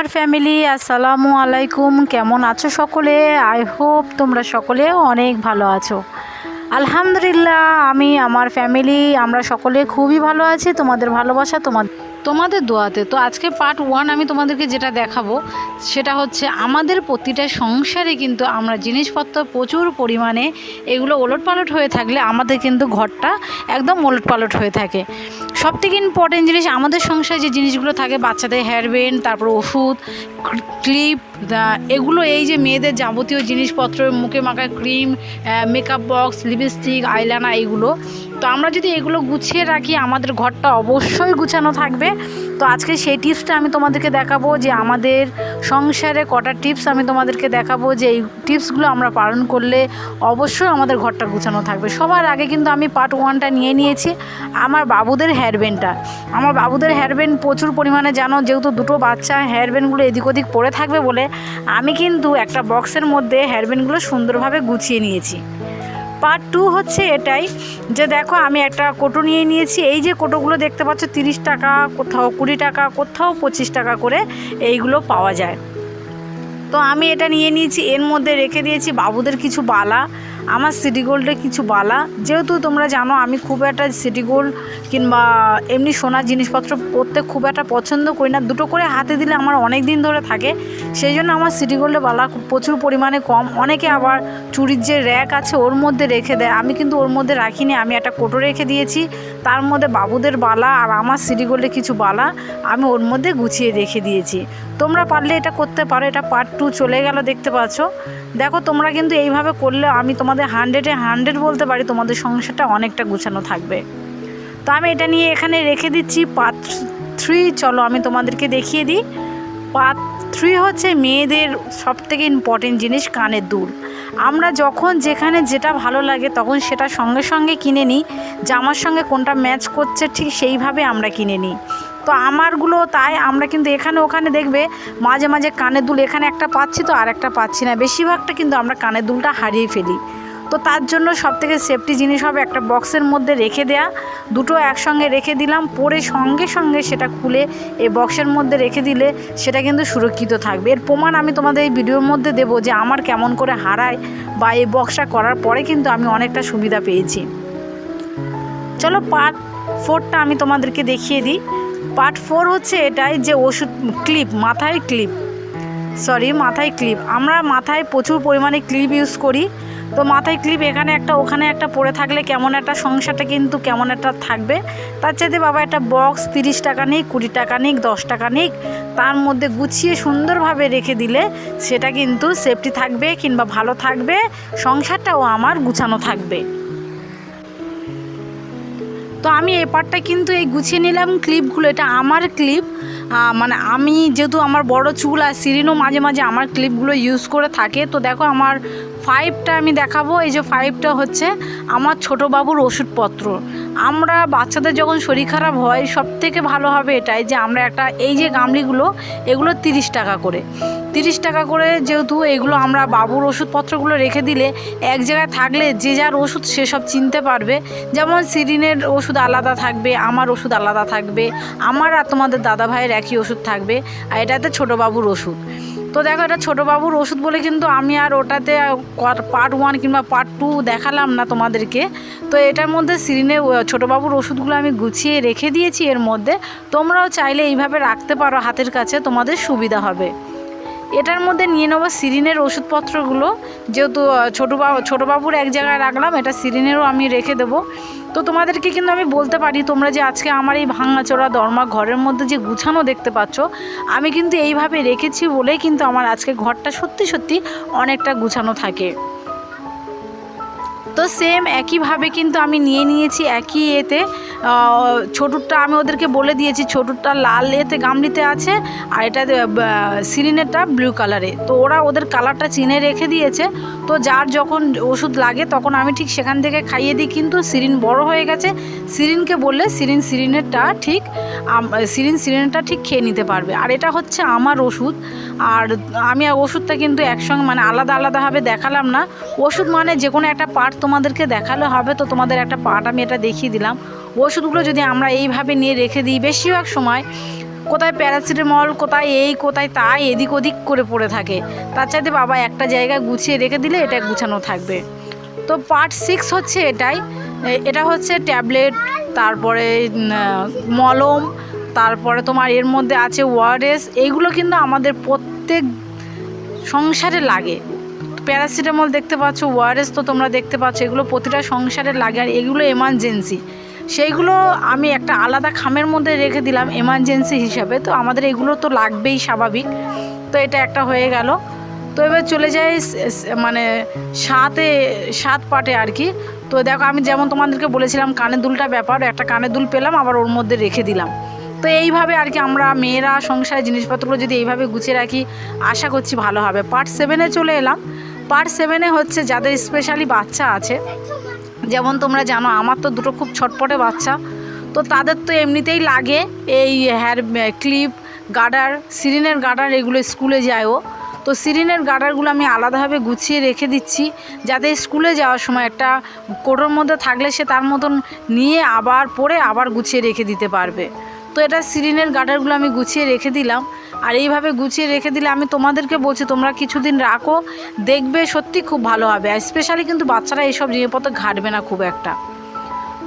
আমার ফ্যামিলি আসসালামু আলাইকুম। কেমন আছো সকলে? আই হোপ তোমরা সকলে অনেক ভালো আছো। আলহামদুলিল্লাহ, আমি, আমার ফ্যামিলি আমরা সকলে খুবই ভালো আছি। তোমাদের ভালোবাসা তোমার তোমাদের দোয়াতে, তো আজকে পার্ট ওয়ান আমি তোমাদেরকে যেটা দেখাবো, সেটা হচ্ছে আমাদের প্রতিটা সংসারে কিন্তু আমরা জিনিসপত্র প্রচুর পরিমাণে এগুলো ওলট পালট হয়ে থাকলে আমাদের কিন্তু ঘরটা একদম ওলট পালট হয়ে থাকে। সব থেকে ইম্পর্টেন্ট জিনিস আমাদের সংসারে যে জিনিসগুলো থাকে, বাচ্চাদের হেয়ার ব্যান্ড তারপর ওষুধ ক্লিপ এগুলো এই যে মেয়েদের যাবতীয় জিনিসপত্র, মুখে মাখা cream makeup box lipstick eyeliner এগুলো তো আমরা যদি এগুলো গুছিয়ে রাখি, আমাদের ঘরটা অবশ্যই গুছানো থাকবে। তো আজকে সেই টিপসটা আমি তোমাদেরকে দেখাবো যে আমাদের সংসারে কটা টিপস আমি তোমাদেরকে দেখাবো যে এই টিপসগুলো আমরা পালন করলে অবশ্যই আমাদের ঘরটা গুছানো থাকবে। সবার আগে কিন্তু আমি পার্ট ওয়ানটা নিয়ে নিয়েছি। আমার বাবুদের হেয়ারব্যান্ডটা আমার বাবুদের হেয়ারব্যান্ড প্রচুর পরিমাণে জানো, যেহেতু দুটো বাচ্চা হেয়ারব্যান্ডগুলো এদিক ওদিক পড়ে থাকবে বলে আমি কিন্তু একটা বক্সের মধ্যে হেয়ারব্যান্ডগুলো সুন্দরভাবে গুছিয়ে নিয়েছি। পার্ট টু হচ্ছে এটাই যে দেখো আমি একটা কোটো নিয়ে নিয়েছি। এই যে কোটোগুলো দেখতে পাচ্ছ, তিরিশ টাকা, কোথাও কুড়ি টাকা, কোথাও পঁচিশ টাকা করে এইগুলো পাওয়া যায়। তো আমি এটা নিয়ে নিয়েছি, এর মধ্যে রেখে দিয়েছি বাবুদের কিছু বালা। আমার সিটি গোল্ডের কিছু বালা। যেহেতু তোমরা জানো, আমি খুব একটা সিটি গোল্ড কিংবা এমনি সোনার জিনিসপত্র পরতে খুব একটা পছন্দ করি না। দুটো করে হাতে দিলে আমার অনেক দিন ধরে থাকে। সেই জন্য আমার সিটি গোল্ডের বালা প্রচুর পরিমাণে কম। অনেকে আবার চুরির যে র্যাক আছে ওর মধ্যে রেখে দেয়। আমি কিন্তু ওর মধ্যে রাখিনি, আমি একটা কোটো রেখে দিয়েছি। তার মধ্যে বাবুদের বালা আর আমার সিটি গোল্ডের কিছু বালা আমি ওর মধ্যে গুছিয়ে রেখে দিয়েছি। তোমরা পারলে এটা করতে পারো, এটা পার্ট টু চলে গেল, দেখতে পাচ্ছ। দেখো, তোমরা কিন্তু এইভাবে করলে আমি তোমাদের হান্ড্রেডে হান্ড্রেড বলতে পারি, তোমাদের সংসারটা অনেকটা গুছানো থাকবে। তো আমি এটা নিয়ে এখানে রেখে দিচ্ছি পার্ট থ্রি চলো আমি তোমাদেরকে দেখিয়ে দিই। পার্ট থ্রি হচ্ছে মেয়েদের সব থেকে ইম্পর্টেন্ট জিনিস, কানের দুল। আমরা যখন যেখানে যেটা ভালো লাগে, তখন সেটা সঙ্গে সঙ্গে কিনে নিই। জামার সঙ্গে কোনটা ম্যাচ করছে, ঠিক সেইভাবে আমরা কিনে নিই। তো আমারগুলো তাই, আমরা কিন্তু এখানে ওখানে দেখবে মাঝে মাঝে কানের দুল, এখানে একটা পাচ্ছি তো আর একটা পাচ্ছি না। বেশিরভাগটা কিন্তু আমরা কানের দুলটা হারিয়ে ফেলি। তো তার জন্য সব থেকে সেফটি জিনিস হবে একটা বক্সের মধ্যে রেখে দেয়া। দুটো একসঙ্গে রেখে দিলাম, পরে সঙ্গে সঙ্গে সেটা খুলে এই বক্সের মধ্যে রেখে দিলে সেটা কিন্তু সুরক্ষিত থাকবে। এর প্রমাণ আমি তোমাদের এই ভিডিওর মধ্যে দেবো যে আমার কেমন করে হারায় বা এই বক্সটা করার পরে কিন্তু আমি অনেকটা সুবিধা পেয়েছি। চলো পার্ট ফোরটা আমি তোমাদেরকে দেখিয়ে দিই। পার্ট ফোর হচ্ছে এটাই যে ওষুধ ক্লিপ মাথায় ক্লিপ সরি মাথায় ক্লিপ আমরা মাথায় প্রচুর পরিমাণে ক্লিপ ইউজ করি। তো মাথায় ক্লিপ এখানে একটা, ওখানে একটা পড়ে থাকলে কেমন একটা সংসারটা কিন্তু কেমন একটা থাকবে। তার চাইতে বাবা একটা বক্স তিরিশ টাকা নিক, কুড়ি টাকা নিক, দশ টাকা নিক, তার মধ্যে গুছিয়ে সুন্দরভাবে রেখে দিলে সেটা কিন্তু সেফটি থাকবে কিংবা ভালো থাকবে, সংসারটাও আমার গুছানো থাকবে। তো আমি এই পার্টটা কিন্তু এই গুছিয়ে নিলাম ক্লিপগুলো এটা আমার ক্লিপ মানে আমি যেহেতু আমার বড় চুল আর সিরিনও মাঝে মাঝে আমার ক্লিপগুলো ইউজ করে থাকে, তো দেখো আমার ফাইভটা আমি দেখাবো, এই যে ফাইভটা হচ্ছে আমার ছোটো বাবুর ওষুধপত্র। আমরা বাচ্চাদের যখন শরীর খারাপ হয় সব থেকে ভালো হবে এটাই যে আমরা একটা, এই যে গামলিগুলো, এগুলো তিরিশ টাকা করে। তিরিশ টাকা করে যেহেতু এগুলো আমরা বাবুর ওষুধপত্রগুলো রেখে দিলে এক জায়গায় থাকলে যে যার ওষুধ সেসব চিনতে পারবে। যেমন সিরিনের ওষুধ আলাদা থাকবে, আমার ওষুধ আলাদা থাকবে, আমার আর তোমাদের দাদা ভাইয়ের একই ওষুধ থাকবে, আর এটাতে ছোটো বাবুর ওষুধ। তো দেখো এটা ছোটো বাবুর ওষুধ বলে কিন্তু আমি আর ওটাতে পার্ট ওয়ান কিংবা পার্ট টু দেখালাম না তোমাদেরকে। তো এটার মধ্যে সিরিনে ছোটো বাবুর ওষুধগুলো আমি গুছিয়ে রেখে দিয়েছি এর মধ্যে। তোমরাও চাইলে এইভাবে রাখতে পারো হাতের কাছে, তোমাদের সুবিধা হবে। এটার মধ্যে নিয়ে নেব সিরিনের ওষুধপত্রগুলো। যেহেতু ছোটো বাবু ছোটো বাবুর এক জায়গায় রাখলাম, এটা সিরিনেরও আমি রেখে দেবো। তো তোমাদেরকে কিন্তু আমি বলতে পারি, তোমরা যে আজকে আমার এই ভাঙাচোরা দরমা ঘরের মধ্যে যে গুছানো দেখতে পাচ্ছ, আমি কিন্তু এইভাবে রেখেছি বলেই কিন্তু আমার আজকে ঘরটা সত্যি সত্যি অনেকটা গুছানো থাকে। তো সেম একইভাবে কিন্তু আমি নিয়ে নিয়েছি একই এতে। ছোটুরটা আমি ওদেরকে বলে দিয়েছি, ছোটুরটা লাল এতে গামলিতে আছে আর এটা সিরিনেরটা ব্লু কালারে তো ওরা ওদের কালারটা চিনে রেখে দিয়েছে। তো যার যখন ওষুধ লাগে তখন আমি ঠিক সেখান থেকে খাইয়ে দিই। কিন্তু সিরিন বড় হয়ে গেছে। সিরিনকে বললে সিরিন সিরিনেরটা ঠিক সিরিন সিরিনেরটা ঠিক খেয়ে নিতে পারবে। আর এটা হচ্ছে আমার ওষুধ। আর আমি ওষুধটা কিন্তু একসঙ্গে মানে আলাদা আলাদাভাবে দেখালাম না। ওষুধ মানে যে কোনো একটা পার্ট তোমাদেরকে দেখালে হবে, তো তোমাদের একটা পার্ট আমি এটা দেখিয়ে দিলাম। ওষুধগুলো যদি আমরা এইভাবে নিয়ে রেখে দিই, বেশিরভাগ সময় কোথায় প্যারাসিটামল কোথায় এই, কোথায় তাই, এদিক ওদিক করে পড়ে থাকে। তার চাইতে বাবা একটা জায়গায় গুছিয়ে রেখে দিলে এটা গুছানো থাকবে। তো পার্ট সিক্স হচ্ছে এটাই। এটা হচ্ছে ট্যাবলেট, তারপরে মলম তারপরে তোমার এর মধ্যে আছে ওয়ারেস এইগুলো কিন্তু আমাদের প্রত্যেক সংসারে লাগে। প্যারাসিটামল দেখতে পাচ্ছ, ওয়ারেস তো তোমরা দেখতে পাচ্ছ, এগুলো প্রতিটা সংসারে লাগে। আর এগুলো এমার্জেন্সি। সেইগুলো আমি একটা আলাদা খামের মধ্যে রেখে দিলাম, এমার্জেন্সি হিসাবে। তো আমাদের এগুলো তো লাগবেই স্বাভাবিক। তো এটা একটা হয়ে গেল। তো এবার চলে যাই মানে সাতে, সাত পাটে আর কি। তো দেখো, আমি যেমন তোমাদেরকে বলেছিলাম কানের দুলটা ব্যাপার, একটা কানের দুল পেলাম, আবার ওর মধ্যে রেখে দিলাম। তো এইভাবে আর কি আমরা মেয়েরা সংসারের জিনিসপত্রগুলো যদি এইভাবে গুছিয়ে রাখি, আশা করছি ভালো হবে। পার্ট সেভেনে চলে এলাম। পার্ট সেভেনে হচ্ছে যাদের স্পেশালি বাচ্চা আছে, যেমন তোমরা জানো আমার তো দুটো খুব ছটপটে বাচ্চা, তো তাদের তো এমনিতেই লাগে এই হেয়ার ক্লিপ গার্ডার সিরিনের গার্ডার এগুলো স্কুলে যায়ও তো সিরিনের গার্ডারগুলো আমি আলাদাভাবে গুছিয়ে রেখে দিচ্ছি, যাতে স্কুলে যাওয়ার সময় একটা কোটোর মধ্যে থাকলে সে তার মতন নিয়ে আবার পরে আবার গুছিয়ে রেখে দিতে পারবে। তো এটা সিরিনের গার্ডারগুলো আমি গুছিয়ে রেখে দিলাম। আর এইভাবে গুছিয়ে রেখে দিলে আমি তোমাদেরকে বলছি, তোমরা কিছুদিন রাখো, দেখবে সত্যি খুব ভালো হবে। আর স্পেশালি কিন্তু বাচ্চারা এইসব জিনিসপত্র ঘাটবে না খুব একটা।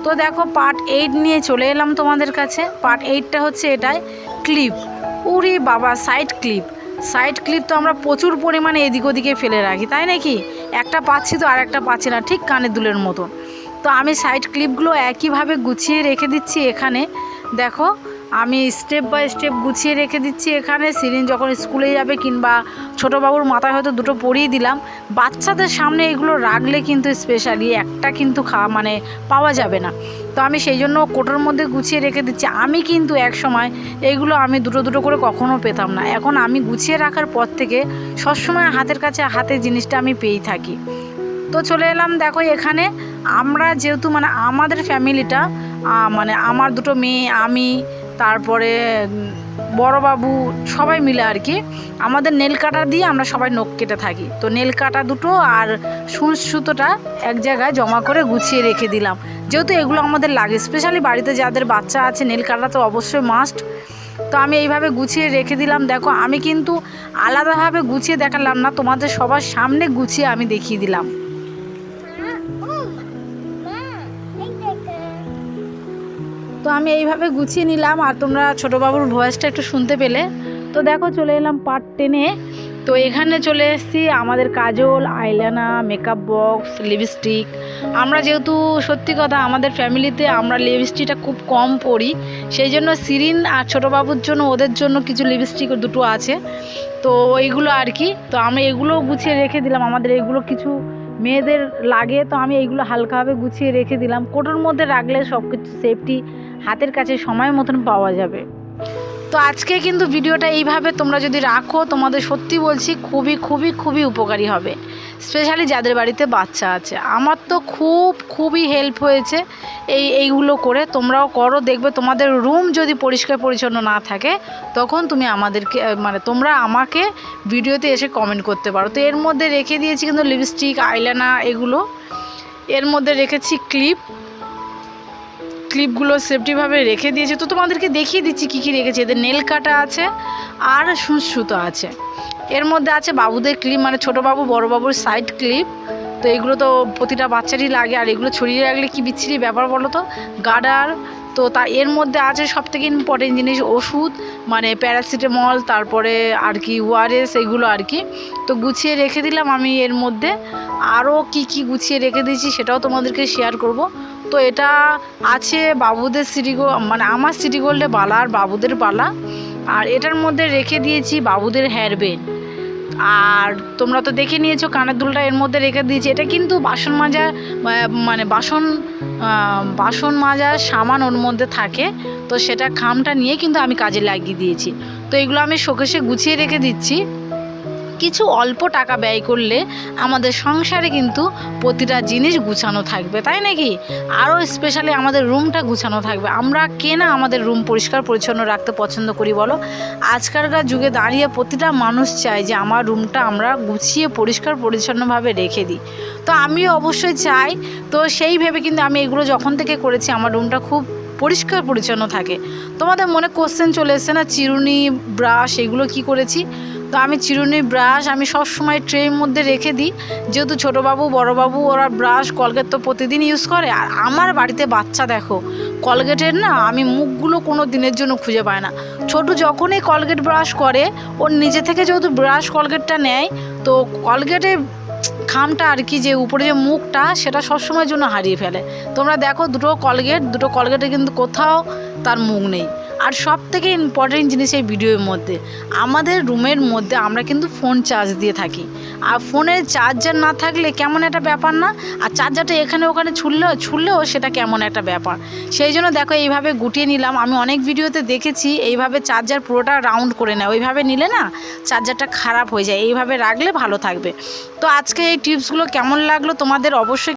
তো দেখো পার্ট এইট নিয়ে চলে এলাম তোমাদের কাছে। পার্ট এইটটা হচ্ছে এটাই ক্লিপ উরি বাবা সাইড ক্লিপ সাইড ক্লিপ তো আমরা প্রচুর পরিমাণে এদিক ওদিকে ফেলে রাখি, তাই নাকি? একটা পাচ্ছি তো আর একটা পাচ্ছি না, ঠিক কানের দুলের মতন। তো আমি সাইড ক্লিপগুলো একইভাবে গুছিয়ে রেখে দিচ্ছি এখানে। দেখো আমি স্টেপ বাই স্টেপ গুছিয়ে রেখে দিচ্ছি এখানে। সিরিন যখন স্কুলে যাবে কিংবা ছোটো বাবুর মাথায় হয়তো দুটো পরিয়ে দিলাম, বাচ্চাদের সামনে এগুলো রাখলে কিন্তু স্পেশালি একটা কিন্তু খাওয়া মানে পাওয়া যাবে না। তো আমি সেই জন্য কোটোর মধ্যে গুছিয়ে রেখে দিচ্ছি। আমি কিন্তু এক সময় এইগুলো আমি দুটো দুটো করে কখনো পেতাম না। এখন আমি গুছিয়ে রাখার পর থেকে সবসময় হাতের কাছে হাতে জিনিসটা আমি পেয়েই থাকি। তো চলে এলাম দেখো এখানে। আমরা যেহেতু মানে আমাদের ফ্যামিলিটা মানে আমার দুটো মেয়ে, আমি তারপরে বড়বাবু সবাই মিলে আর কি, আমাদের নেল কাটা দিয়ে আমরা সবাই নখ কেটে থাকি। তো নেল কাটা দুটো আর সুঁচ সুতোটা এক জায়গায় জমা করে গুছিয়ে রেখে দিলাম। যেহেতু এগুলো আমাদের লাগে স্পেশালি বাড়িতে যাদের বাচ্চা আছে, নেল কাটা তো অবশ্যই মাস্ট তো আমি এইভাবে গুছিয়ে রেখে দিলাম। দেখো, আমি কিন্তু আলাদাভাবে গুছিয়ে দেখালাম না, তোমাদের সবার সামনে গুছিয়ে আমি দেখিয়ে দিলাম। তো আমি এইভাবে গুছিয়ে নিলাম আর তোমরা ছোটো বাবুর ভয়েসটা একটু শুনতে পেলে। তো দেখো চলে এলাম পার্ট টেনে তো এখানে চলে এসেছি আমাদের kajal, eyeliner makeup box lipstick আমরা যেহেতু সত্যি কথা আমাদের ফ্যামিলিতে আমরা লিপস্টিকটা খুব কম পরি, সেই জন্য সিরিন আর ছোটো বাবুর জন্য ওদের জন্য কিছু লিপস্টিক দুটো আছে। তো ওইগুলো আর কি, তো আমি এগুলো গুছিয়ে রেখে দিলাম। আমাদের এগুলো কিছু মেয়েদের লাগে, তো আমি এইগুলো হালকাভাবে গুছিয়ে রেখে দিলাম। কোটোর মধ্যে রাখলে সব কিছু সেফটি হাতের কাছে সময় মতন পাওয়া যাবে। তো আজকে কিন্তু ভিডিওটা এইভাবে তোমরা যদি রাখো, তোমাদের সত্যি বলছি খুবই খুবই খুবই উপকারী হবে। স্পেশালি যাদের বাড়িতে বাচ্চা আছে। আমার তো খুব, খুবই হেল্প হয়েছে এই, এইগুলো করে। তোমরাও করো, দেখবে তোমাদের রুম যদি পরিষ্কার পরিচ্ছন্ন না থাকে, তখন তুমি আমাদেরকে মানে তোমরা আমাকে ভিডিওতে এসে কমেন্ট করতে পারো। তো এর মধ্যে রেখে দিয়েছি কিন্তু লিপস্টিক আইলানা এগুলো। এর মধ্যে রেখেছি ক্লিপ ক্লিপগুলো সেফটিভাবে রেখে দিয়েছে। তো তোমাদেরকে দেখিয়ে দিচ্ছি কী কী রেখেছে। এদের নেল কাটা আছে আর সুঁচ সুতো আছে। এর মধ্যে আছে বাবুদের ক্লিপ মানে ছোটো বাবু, বড় বাবুর সাইড ক্লিপ তো এগুলো তো প্রতিটা বাচ্চারই লাগে। আর এগুলো ছড়িয়ে রাখলে কি বিচ্ছিরি ব্যাপার বলো তো? গার্ডার তো তা এর মধ্যে আছে সব থেকে ইম্পর্টেন্ট জিনিস ওষুধ মানে প্যারাসিটামল তারপরে আর কি ওয়ারেস এগুলো আর কি। তো গুছিয়ে রেখে দিলাম আমি এর মধ্যে। আরও কি কি গুছিয়ে রেখে দিয়েছি সেটাও তোমাদেরকে শেয়ার করব। তো এটা আছে বাবুদের সিটিগো মানে আমার সিটি গোল্ডে বালা আর বাবুদের বালা। আর এটার মধ্যে রেখে দিয়েছি বাবুদের হেয়ার ব্যান্ড আর তোমরা তো দেখে নিয়েছো কানের দুলটা এর মধ্যে রেখে দিয়েছি। এটা কিন্তু বাসন মাজা মানে বাসন বাসন মাজার সামান ওর মধ্যে থাকে। তো সেটা খামটা নিয়ে কিন্তু আমি কাজে লাগিয়ে দিয়েছি। তো এগুলো আমি শোকেশে গুছিয়ে রেখে দিচ্ছি। কিছু অল্প টাকা ব্যয় করলে আমাদের সংসারে কিন্তু প্রতিটা জিনিস গুছানো থাকবে, তাই নাকি? আরও স্পেশালি আমাদের রুমটা গুছানো থাকবে। আমরা কে না আমাদের রুম পরিষ্কার, পরিচ্ছন্ন রাখতে পছন্দ করি বলো? আজকালকার যুগে দাঁড়িয়ে প্রতিটা মানুষ চায় যে আমার রুমটা আমরা গুছিয়ে পরিষ্কার, পরিচ্ছন্নভাবে রেখে দিই। তো আমিও অবশ্যই চাই। তো সেই ভেবে কিন্তু আমি এগুলো যখন থেকে করেছি, আমার রুমটা খুব পরিষ্কার পরিচ্ছন্ন থাকে। তোমাদের মনে কোশ্চেন চলে এসছে না, চিরুনি ব্রাশ এগুলো কি করেছি? তো আমি চিরুনি ব্রাশ আমি সব সময় ট্রের মধ্যে রেখে দিই। যেহেতু ছোটোবাবু, বড়োবাবু ওরা ব্রাশ কলগেট তো প্রতিদিন ইউজ করে। আর আমার বাড়িতে বাচ্চা দেখো কলগেটের না আমি মুখগুলো কোনো দিনের জন্য খুঁজে পাই না। ছোটু যখনই কলগেট ব্রাশ করে ওর নিজে থেকে যেহেতু ব্রাশ কলগেটটা নেয়, তো কলগেটের খামটা আর কি যে উপরে যে মুখটা, সেটা সবসময়ের জন্য হারিয়ে ফেলে। তোমরা দেখো দুটো কলগেট, দুটো কলগেটে কিন্তু কোথাও তার মুখ নেই। আর সব থেকে ইম্পর্টেন্ট জিনিস এই ভিডিওর মধ্যে। আমাদের রুমের মধ্যে আমরা কিন্তু ফোন চার্জ দিয়ে থাকি। আর ফোনের চার্জার না থাকলে কেমন একটা ব্যাপার না? আর চার্জারটা এখানে ওখানে ছুড়লেও ছুড়লেও সেটা কেমন একটা ব্যাপার। সেই জন্য দেখো এইভাবে গুটিয়ে নিলাম। আমি অনেক ভিডিওতে দেখেছি এইভাবে চার্জার পুরোটা রাউন্ড করে নেয়। ওইভাবে নিলে না চার্জারটা খারাপ হয়ে যায়। এইভাবে রাখলে ভালো থাকবে। তো আজকে এই টিপসগুলো কেমন লাগল তোমাদের অবশ্যই